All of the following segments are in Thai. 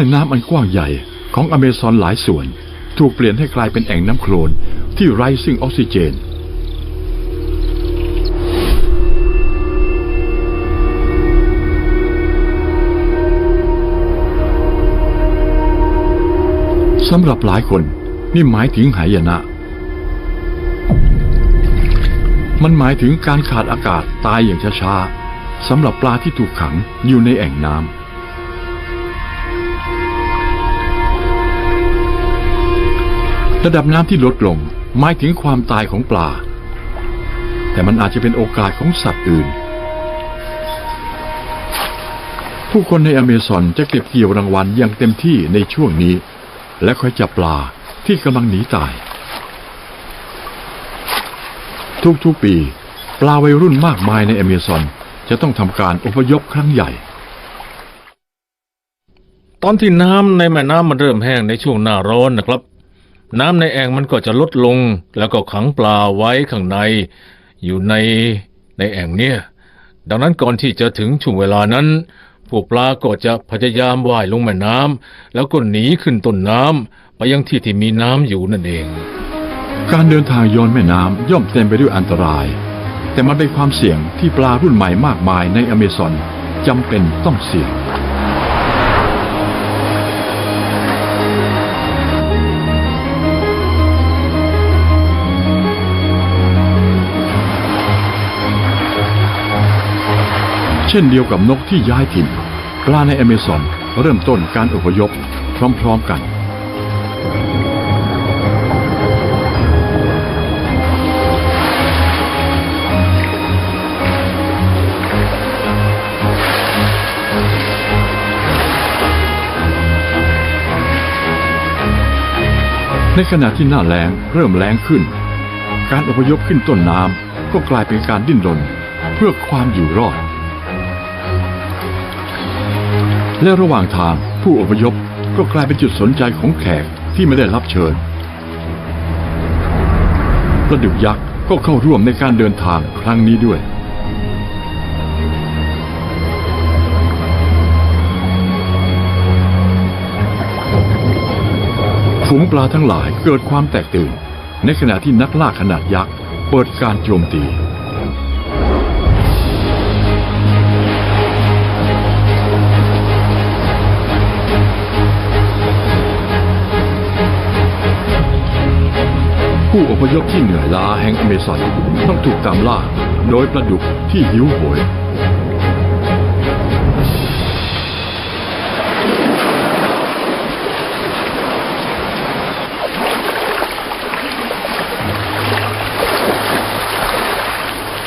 แม่น้ำอันกว้างใหญ่ของอเมซอนหลายส่วน ถูกเปลี่ยนให้กลายเป็นแอ่งน้ำโคลนที่ไร้ซึ่งออกซิเจน สำหรับหลายคนนี่หมายถึงหายนะ มันหมายถึงการขาดอากาศตายอย่างช้าๆสำหรับปลาที่ถูกขังอยู่ในแอ่งน้ำ ระดับน้ำที่ลดลงหมายถึงความตายของปลา แต่มันอาจจะเป็นโอกาสของสัตว์อื่น ผู้คนในอเมซอนจะเก็บเกี่ยวรางวัลอย่างเต็มที่ในช่วงนี้ และคอยจับปลาที่กำลังหนีตาย ทุกๆปี ปลาวัยรุ่นมากมายในอเมซอนจะต้องทำการอพยพครั้งใหญ่ ตอนที่น้ำในแม่น้ำมันเริ่มแห้งในช่วงหน้าร้อนนะครับ น้ำในแอ่งมันก็จะลดลง แล้วก็ขังปลาไว้ข้างใน อยู่ในในแอ่งเนี่ย ดังนั้นก่อนที่จะถึงช่วงเวลานั้น พวกปลาก็จะพยายามว่ายลงแม่น้ำแล้วก็หนีขึ้นต้นน้ำไปยังที่ที่มีน้ำอยู่นั่นเอง การเดินทางย้อนแม่น้ำย่อมเต็มไปด้วยอันตราย แต่มันเป็นความเสี่ยงที่ปลารุ่นใหม่มากมายในอเมซอนจำเป็นต้องเสี่ยง เช่นเดียวกับนกที่ย้ายถิ่นปลาในอเมซอนเริ่มต้นการอพยพพร้อมๆกัน ในขณะที่หน้าแล้งเริ่มแล้งขึ้น การอพยพขึ้นต้นน้ำก็กลายเป็นการดิ้นรนเพื่อความอยู่รอด และระหว่างทางผู้อพยพก็กลายเป็นจุดสนใจของแขกที่ไม่ได้รับเชิญปลาดุกยักษ์ก็เข้าร่วมในการเดินทางครั้งนี้ด้วย ฝูงปลาทั้งหลายเกิดความแตกตื่น ในขณะที่นักล่าขนาดยักษ์เปิดการโจมตี ผู้อพยพที่เหนื่อยล้าแห่งอเมซอนต้องถูกตามล่าโดยปลาดุกที่หิวโหย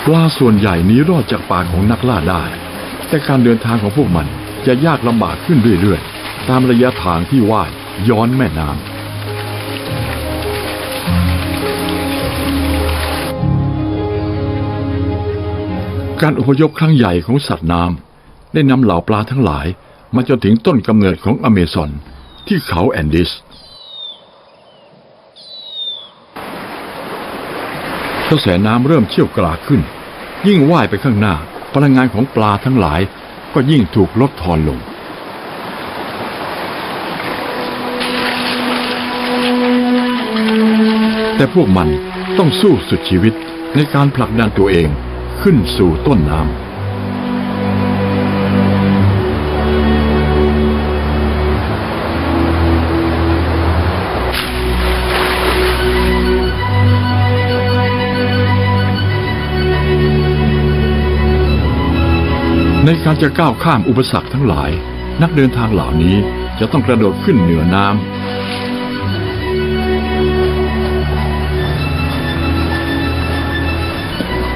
ปลาส่วนใหญ่นี้รอดจากปากของนักล่าได้ แต่การเดินทางของพวกมันจะยากลำบากขึ้นเรื่อยๆ ตามระยะทางที่ว่ายย้อนแม่น้ำ การอพยพครั้งใหญ่ของสัตว์น้ำได้นำเหล่าปลาทั้งหลายมาจนถึงต้นกำเนิดของอเมซอนที่เขาแอนดิสกระแสน้ำเริ่มเชี่ยวกรากขึ้น ยิ่งว่ายไปข้างหน้า พลังงานของปลาทั้งหลายก็ยิ่งถูกลดทอนลง แต่พวกมันต้องสู้สุดชีวิตในการผลักดันตัวเอง ขึ้นสู่ต้นน้ำในการจะก้าวข้ามอุปสรรคทั้งหลาย นักเดินทางเหล่านี้จะต้องกระโดดขึ้นเหนือน้ำ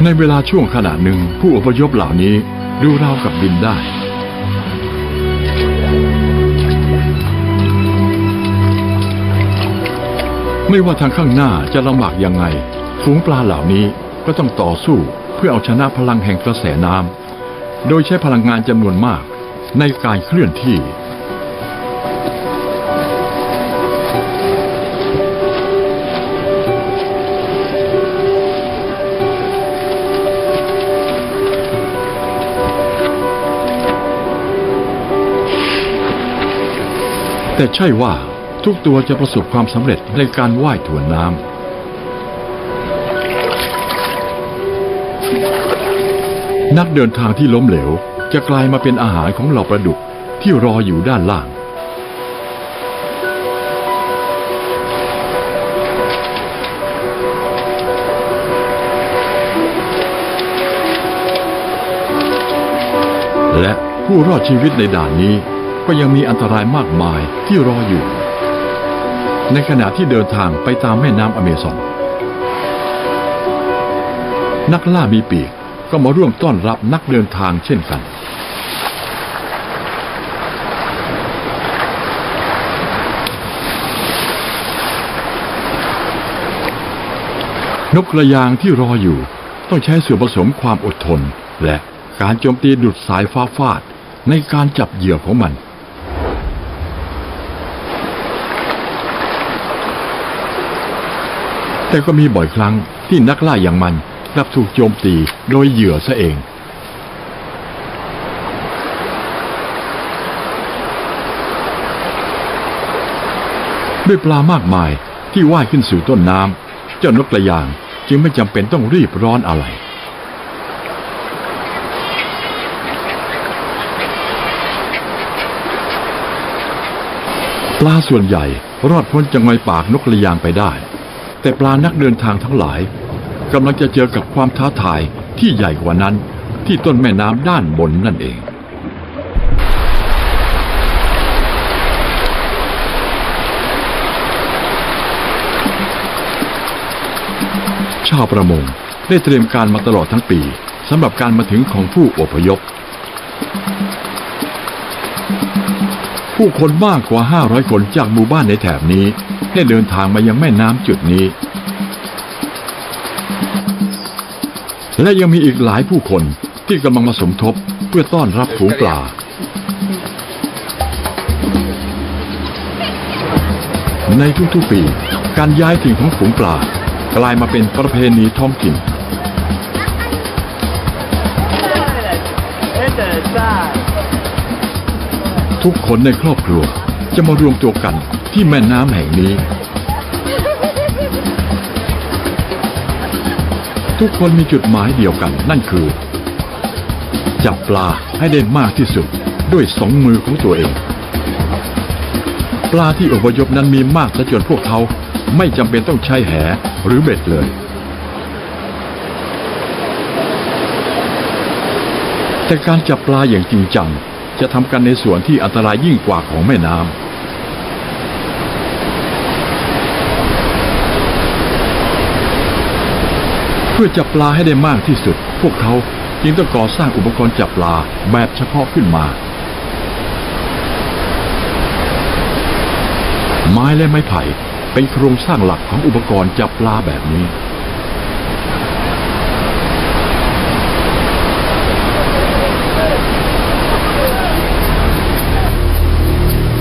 ในเวลาช่วงขณะหนึ่งผู้อพยพเหล่านี้ดูราวกับบินได้ ไม่ว่าทางข้างหน้าจะลำบากยังไง ฝูงปลาเหล่านี้ก็ต้องต่อสู้เพื่อเอาชนะพลังแห่งกระแสน้ำโดยใช้พลังงานจำนวนมากในการเคลื่อนที่ แต่ใช่ว่าทุกตัวจะประสบความสำเร็จในการว่ายถ่วนน้ำนักเดินทางที่ล้มเหลว จะกลายมาเป็นอาหารของเหล่าปลาดุกที่รออยู่ด้านล่าง และผู้รอดชีวิตในด่านนี้ ก็ยังมีอันตรายมากมายที่รออยู่ ในขณะที่เดินทางไปตามแม่น้ำอเมซอน นักล่ามีปีกก็มาร่วมต้อนรับนักเดินทางเช่นกัน นกกระยางที่รออยู่ต้องใช้ส่วนผสมความอดทน และการโจมตีดุดสายฟ้าฟาดในการจับเหยื่อของมัน แต่ก็มีบ่อยครั้งที่นักล่าอย่างมันกลับถูกโจมตีโดยเหยื่อซะเอง ด้วยปลามากมายที่ว่ายขึ้นสู่ต้นน้ำเจ้านกกระยางจึงไม่จำเป็นต้องรีบร้อนอะไรปลาส่วนใหญ่รอดพ้นจากไม้ปากนกกระยางไปได้ แต่ปลานักเดินทางทั้งหลายกำลังจะเจอกับความท้าทายที่ใหญ่กว่านั้นที่ต้นแม่น้ำด้านบนนั่นเอง ชาวประมงได้เตรียมการมาตลอดทั้งปีสำหรับการมาถึงของผู้อพยพ ผู้คนมากกว่า 500 คนจากหมู่บ้านในแถบนี้ ได้เดินทางมายังแม่น้ำจุดนี้ และยังมีอีกหลายผู้คนที่กำลังมาสมทบเพื่อต้อนรับฝูงปลา ในทุกๆปี การย้ายถิ่นของฝูงปลากลายมาเป็นประเพณีท้องถิ่นทุกคนในครอบครัว จะมารวมตัวกันที่แม่น้ำแห่งนี้ ทุกคนมีจุดหมายเดียวกันนั่นคือ จับปลาให้ได้มากที่สุดด้วยสองมือของตัวเอง ปลาที่อพยพนั้นมีมากซะจนพวกเขาไม่จำเป็นต้องใช้แหหรือเบ็ดเลย แต่การจับปลาอย่างจริงจังจะทำกันในส่วนที่อันตรายยิ่งกว่าของแม่น้ำเพื่อจับปลาให้ได้มากที่สุด พวกเขาจึงต้องก่อสร้างอุปกรณ์จับปลาแบบเฉพาะขึ้นมา ไม้และไม้ไผ่เป็นโครงสร้างหลักของอุปกรณ์จับปลาแบบนี้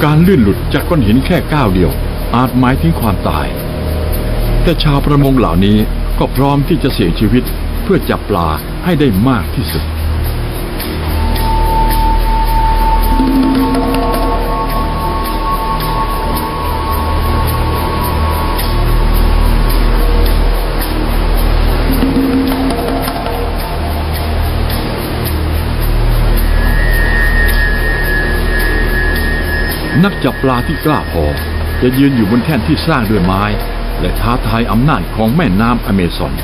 การลื่นหลุดจากก้อนหินแค่ก้าวเดียว อาจหมายถึงความตาย แต่ชาวประมงเหล่านี้ ก็พร้อมที่จะเสี่ยงชีวิตเพื่อจับปลาให้ได้มากที่สุด นักจับปลาที่กล้าพอจะยืนอยู่บนแท่นที่สร้างด้วยไม้ และท้าทายอำนาจของแม่น้ำอเมซอน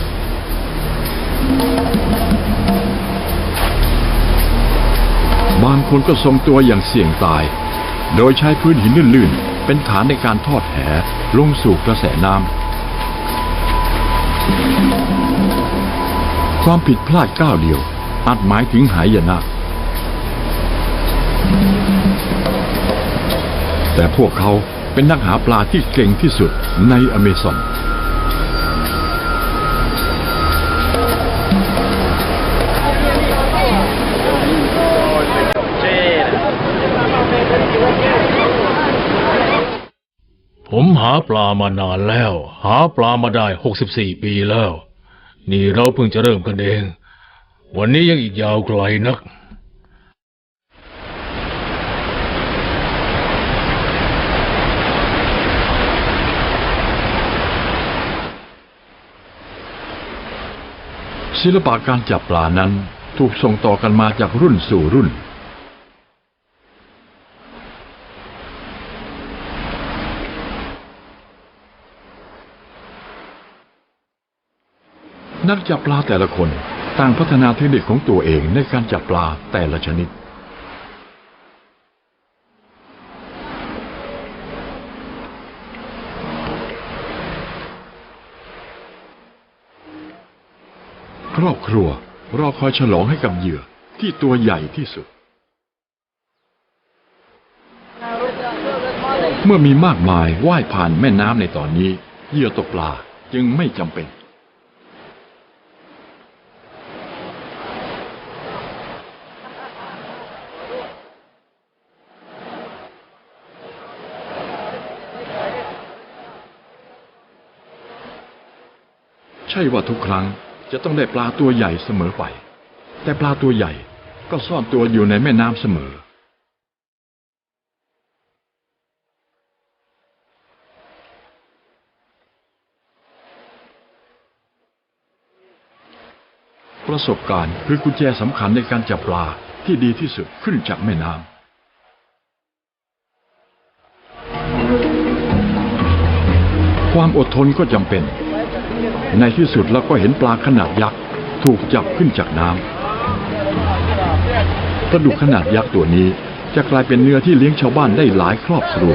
บางคนก็ทรงตัวอย่างเสี่ยงตาย โดยใช้พื้นหินลื่นๆ เป็นฐานในการทอดแหลงสู่กระแสน้ำ ความผิดพลาดก้าวเดียว อาจหมายถึงหายนะ แต่พวกเขา เป็นนักหาปลาที่เก่งที่สุดในอเมซอนผมหาปลามานานแล้ว หาปลามาได้หกสิบสี่ปีแล้ว นี่เราเพิ่งจะเริ่มกันเอง วันนี้ยังอีกยาวไกลนัก ศิลปะการจับปลานั้นถูกส่งต่อกันมาจากรุ่นสู่รุ่น นักจับปลาแต่ละคนต่างพัฒนาเทคนิคของตัวเองในการจับปลาแต่ละชนิด รอบครัวรอคอยฉลองให้กับเหยื่อที่ตัวใหญ่ที่สุด เมื่อมีมากมายว่ายผ่านแม่น้ำในตอนนี้ เหยื่อตกปลาจึงไม่จำเป็น ใช่ว่าทุกครั้ง จะต้องได้ปลาตัวใหญ่เสมอไป แต่ปลาตัวใหญ่ก็ซ่อนตัวอยู่ในแม่น้ำเสมอ ประสบการณ์คือกุญแจสำคัญในการจับปลาที่ดีที่สุดขึ้นจากแม่น้ำความอดทนก็จำเป็น ในที่สุดเราก็เห็นปลาขนาดยักษ์ถูกจับขึ้นจากน้ำปลาดุกขนาดยักษ์ตัวนี้จะกลายเป็นเนื้อที่เลี้ยงชาวบ้านได้หลายครอบครัว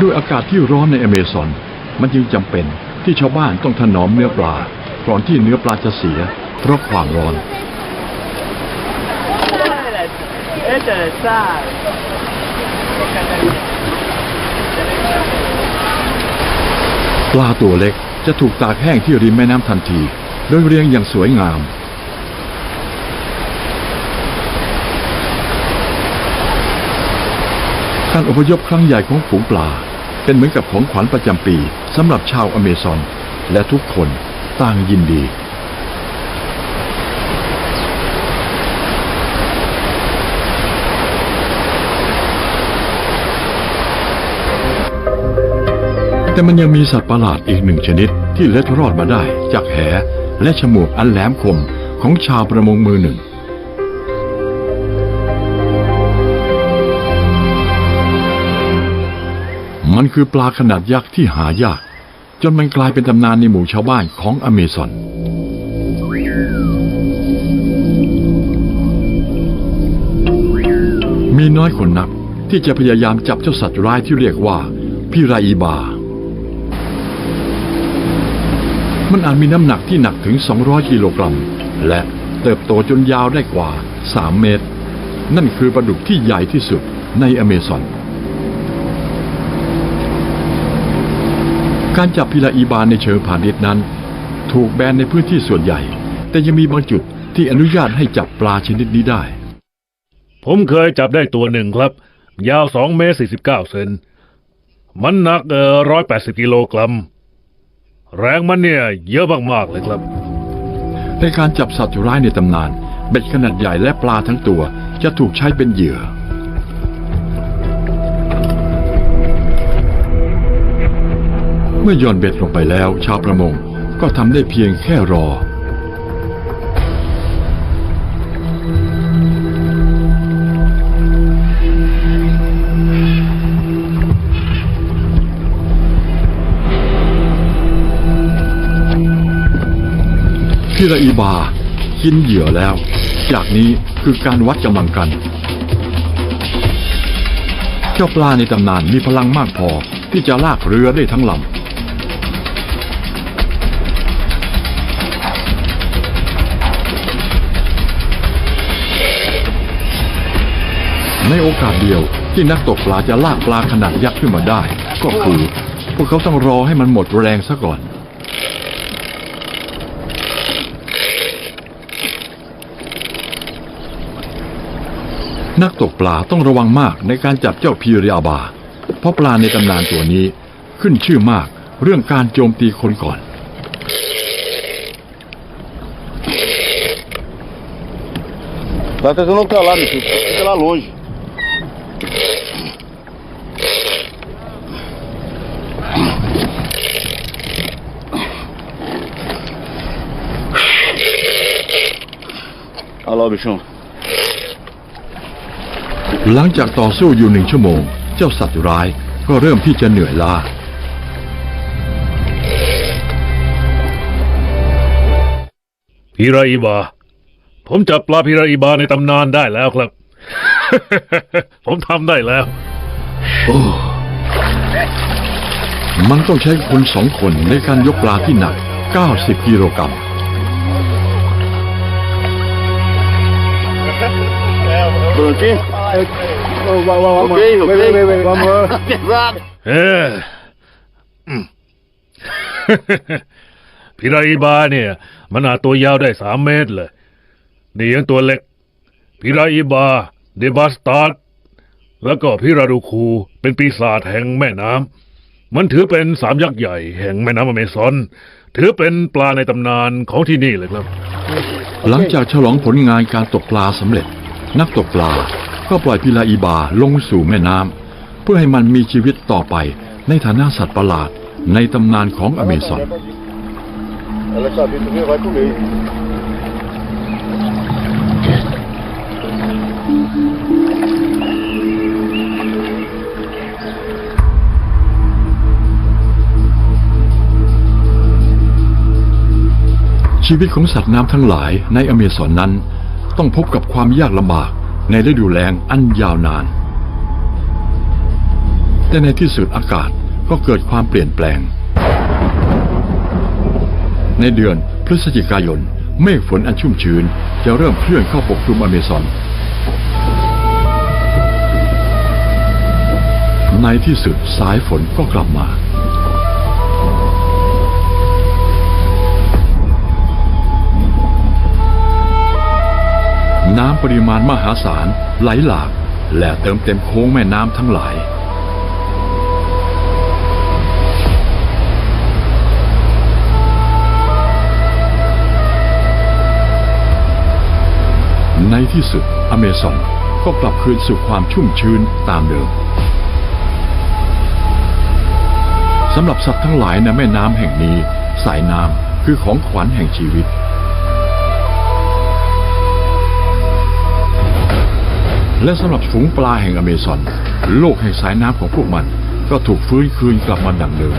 ด้วยอากาศที่ร้อนในอเมซอน มันจึงจำเป็นที่ชาวบ้านต้องถนอมเนื้อปลาก่อนที่เนื้อปลาจะเสีย เพราะความร้อน ปลาตัวเล็กจะถูกตากแห้งที่ริมแม่น้ำทันที โดยเรียงอย่างสวยงาม การอพยพครั้งใหญ่ของฝูงปลา เป็นเหมือนกับของขวัญประจำปีสำหรับชาวอเมซอน และทุกคนต่างยินดี แต่มันยังมีสัตว์ประหลาดอีกหนึ่งชนิดที่เล็ดรอดมาได้ จากแหและฉมวกอันแหลมคมของชาวประมงมือหนึ่ง มันคือปลาขนาดยักษ์ที่หายาก จนมันกลายเป็นตำนานในหมู่ชาวบ้านของอเมซอนมีน้อยคนนักที่จะพยายามจับเจ้าสัตว์ร้ายที่เรียกว่าพิราอีบา มันอาจมีน้ำหนักที่หนักถึง 200 กิโลกรัม และเติบโตจนยาวได้กว่า 3 เมตร นั่นคือปลาดุกที่ใหญ่ที่สุดในอเมซอน การจับพิราอีบานในเชิงพาณิชย์นั้น ถูกแบนในพื้นที่ส่วนใหญ่ แต่ยังมีบางจุดที่อนุญาตให้จับปลาชนิดนี้ได้ ผมเคยจับได้ตัวหนึ่งครับ ยาวสองเมตรสี่สิบเซน มันหนักเอ่อร้อยแปดสิบกิโลกรัม แรงมันเนี่ยเยอะมากๆเลยครับ ในการจับสัตว์ร้ายในตำนาน เบ็ดขนาดใหญ่และปลาทั้งตัวจะถูกใช้เป็นเหยื่อ เมื่อย่อนเบ็ดลงไปแล้ว ชาวประมงก็ทำได้เพียงแค่รอ พิราอีบา กินเหยื่อแล้ว จากนี้คือการวัดกำลังกัน เจ้าปลาในตำนานมีพลังมากพอที่จะลากเรือได้ทั้งลำในโอกาสเดียวที่นักตกปลาจะลากปลาขนาดยักษ์ขึ้นมาได้ ก็คือ พวกเขาต้องรอให้มันหมดแรงซะก่อน นักตกปลาต้องระวังมากในการจับเจ้าพีเรียบา เพราะปลาในตำนานตัวนี้ขึ้นชื่อมากเรื่องการโจมตีคนก่อน Vai tentando pra lá, meu filho. Fica ชชุ หลังจากต่อสู้อยู่หนึ่งชั่วโมง เจ้าสัตว์ร้ายก็เริ่มที่จะเหนื่อยล้าพิราอีบา ผมจับปลาพิราอีบาในตำนานได้แล้วครับ ผมทำได้แล้วมันต้องใช้คนสองคนในการยกปลาที่หนัก 90 กิโลกรัม Prontinho? Ok, ok. Vamos. Pesado. เอออืมพิราอีบาเนี่ย มันอาจตัวยาวได้สามเมตรเลย นี่ยังตัวเล็ก พิราอีบา เดบัสตาร์แล้วก็พิราดูคูเป็นปีศาจแห่งแม่น้ำ มันถือเป็นสามยักษ์ใหญ่แห่งแม่น้ำอเมซอน ถือเป็นปลาในตำนานของที่นี่เลยครับ หลังจากฉลองผลงานการตกปลาสำเร็จ นักตกปลา ก็ปล่อยพิลาอีบาลงสู่แม่น้ำเพื่อให้มันมีชีวิตต่อไปในฐานะสัตว์ประหลาดในตำนานของอเมซอนชีวิตของสัตว์น้ำทั้งหลายในอเมซอนนั้น ต้องพบกับความยากลำบาก ในฤดูแล้งอันยาวนาน แต่ในที่สุดอากาศก็เกิดความเปลี่ยนแปลง ในเดือนพฤศจิกายน เมฆฝนอันชุ่มชื้นจะเริ่มเคลื่อนเข้าปกคลุมอเมซอน ในที่สุดสายฝนก็กลับมา น้ำปริมาณมหาศาลไหลหลากและเติมเต็มโค้งแม่น้ำทั้งหลาย ในที่สุดอเมซอนก็กลับคืนสู่ความชุ่มชื้นตามเดิมสำหรับสัตว์ทั้งหลายในแม่น้ำแห่งนี้ สายน้ำคือของขวัญแห่งชีวิต และสำหรับฝูงปลาแห่งอเมซอน โลกแห่งสายน้ำของพวกมัน ก็ถูกฟื้นคืนกลับมาดังเดิม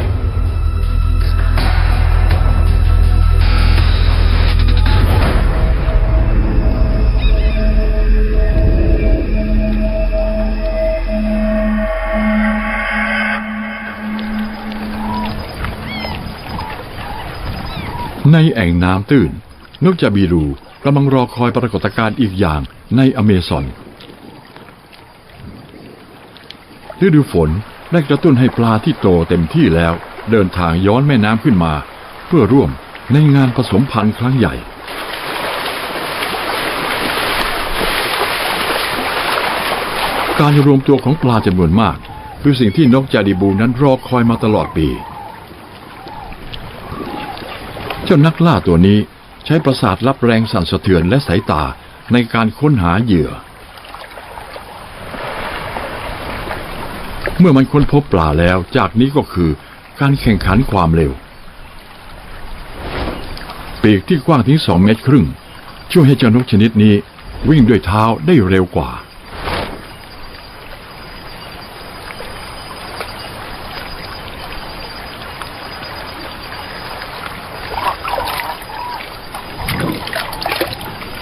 ในแอ่งน้ำตื้นนกจาบีรูกำลังรอคอยปรากฏการณ์อีกอย่างในอเมซอน ฤดูฝนได้กระตุ้นให้ปลาที่โตเต็มที่แล้ว เดินทางย้อนแม่น้ำขึ้นมา เพื่อร่วมในงานผสมพันธุ์ครั้งใหญ่ การรวมตัวของปลาจำนวนมาก คือสิ่งที่นกจาดีบูนั้นรอคอยมาตลอดปี เจ้านักล่าตัวนี้ใช้ประสาทรับแรงสั่นสะเทือนและสายตาในการค้นหาเหยื่อ เมื่อมันค้นพบปลาแล้ว จากนี้ก็คือการแข่งขันความเร็ว ปีกที่กว้างถึงสองเมตรครึ่ง ช่วยให้เจ้านกชนิดนี้ วิ่งด้วยเท้าได้เร็วกว่า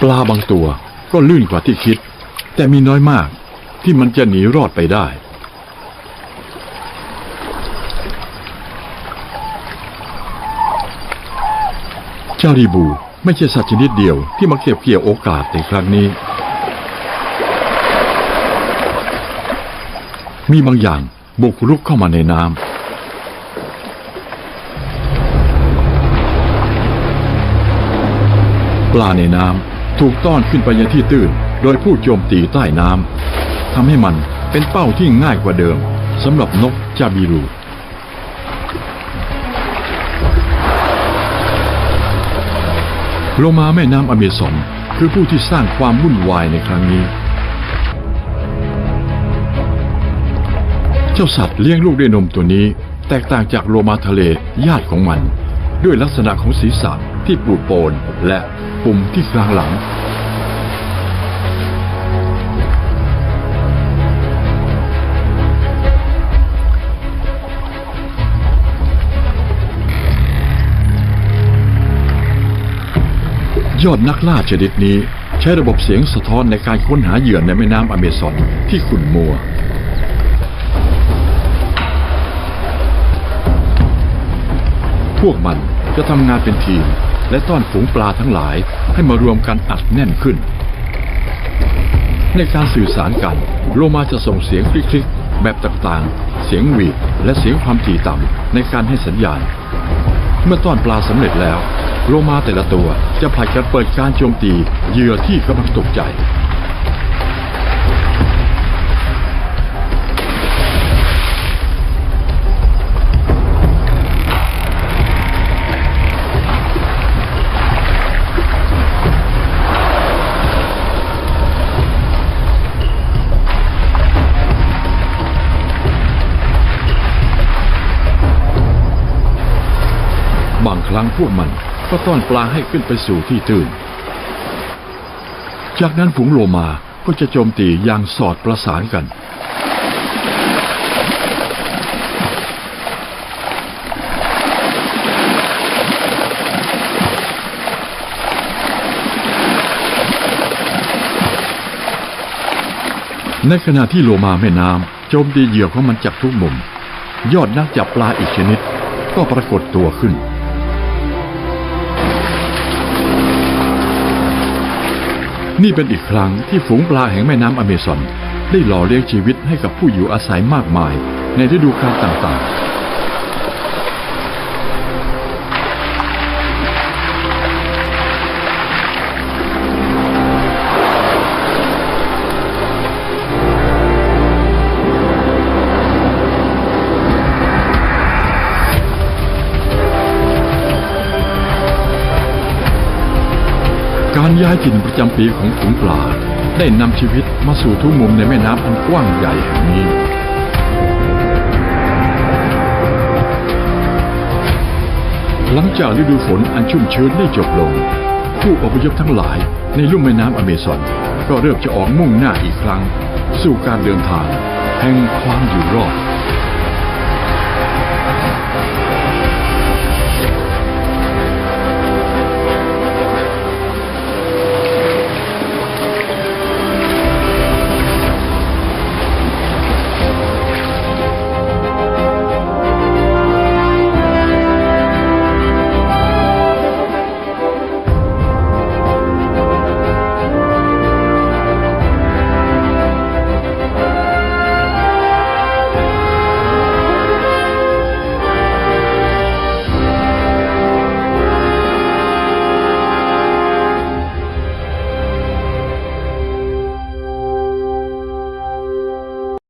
ปลาบางตัวก็ลื่นกว่าที่คิด แต่มีน้อยมากที่มันจะหนีรอดไปได้ จารีบูไม่ใช่สัตว์ชนิดเดียวที่มาเก็บเกี่ยวโอกาสในครั้งนี้ มีบางอย่างบุกรุกเข้ามาในน้ำปลาในน้ำถูกต้อนขึ้นไปยังที่ตื้น โดยผู้โจมตีใต้น้ำทำให้มันเป็นเป้าที่ง่ายกว่าเดิมสำหรับนกจาบิรู โลมาแม่น้ำอเมซอนคือผู้ที่สร้างความวุ่นวายในครั้งนี้ เจ้าสัตว์เลี้ยงลูกด้วยนมตัวนี้ แตกต่างจากโลมาทะเลญาติของมัน ด้วยลักษณะของศีรษะที่ปูดโปนและปุ่มที่กลางหลัง ยอดนักล่าชนิดนี้ ใช้ระบบเสียงสะท้อนในการค้นหาเหยื่อในแม่น้ำอเมซอนที่ขุ่นมัว พวกมันจะทำงานเป็นทีม และต้อนฝูงปลาทั้งหลายให้มารวมกันอัดแน่นขึ้น ในการสื่อสารกัน โลมาจะส่งเสียงคลิกๆ แบบต่างๆ เสียงหวีดและเสียงความถี่ต่ำในการให้สัญญาณ เมื่อต้อนปลาสำเร็จแล้ว โลมาแต่ละตัวจะผลัดกันเปิดการโจมตีเหยื่อที่กำลังตกใจบางครั้งพวกมัน ก็ต้อนปลาให้ขึ้นไปสู่ที่ตื่นจากนั้นฝูงโลมาก็จะโจมตีอย่างสอดประสานกัน ในขณะที่โลมาแม่น้ำโจมตีเหยื่อของมันจากทุกมุม ยอดนักจับปลาอีกชนิดก็ปรากฏตัวขึ้น นี่เป็นอีกครั้งที่ฝูงปลาแห่งแม่น้ำอเมซอนได้หล่อเลี้ยงชีวิตให้กับผู้อยู่อาศัยมากมาย ในฤดูกาลต่างๆ การย้ายถิ่นประจำปีของฝูงปลา ได้นำชีวิตมาสู่ทุกมุมในแม่น้ำอันกว้างใหญ่แห่งนี้หลังจากฤดูฝนอันชุ่มชื้นได้จบลง ผู้อพยพทั้งหลายในลุ่มแม่น้ำอเมซอนก็เริ่มจะออกมุ่งหน้าอีกครั้ง สู่การเดินทาง แห่งความอยู่รอด